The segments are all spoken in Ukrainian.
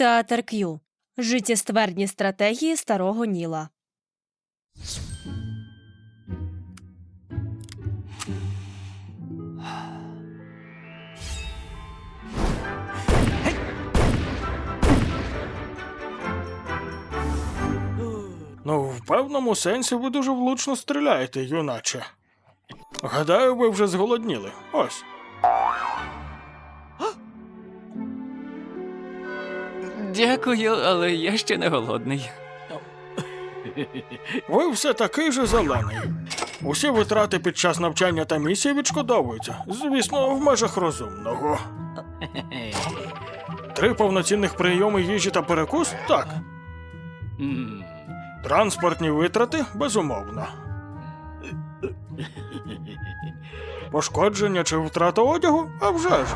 Театр К'ю. Життєствердні стратегії старого Ніла. Ну, в певному сенсі ви дуже влучно стріляєте, юначе. Гадаю, ви вже зголодніли. Ось. Дякую, але я ще не голодний. Ви все такий же зелений. Усі витрати під час навчання та місії відшкодовуються. Звісно, в межах розумного. Три повноцінних прийоми їжі та перекус? Так. Транспортні витрати безумовно. Пошкодження чи втрата одягу? А вже ж.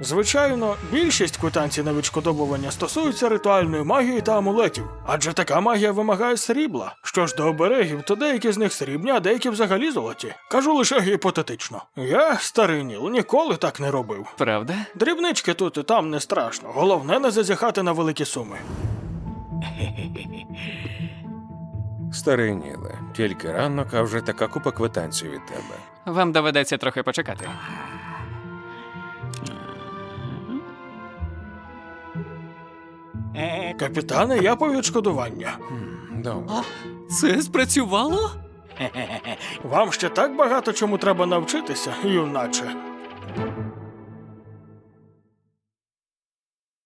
Звичайно, більшість квитанцій на відшкодовування стосуються ритуальної магії та амулетів, адже така магія вимагає срібла. Що ж до оберегів, то деякі з них срібні, а деякі взагалі золоті. Кажу лише гіпотетично. Я, старий Ніл, ніколи так не робив. Правда? Дрібнички тут і там не страшно. Головне не зазіхати на великі суми. Старий Ніле, тільки ранок, а вже така купа квитанцій від тебе. Вам доведеться трохи почекати. Капітане, я по відшкодування. Добре. Це спрацювало? Вам ще так багато чому треба навчитися, юначе.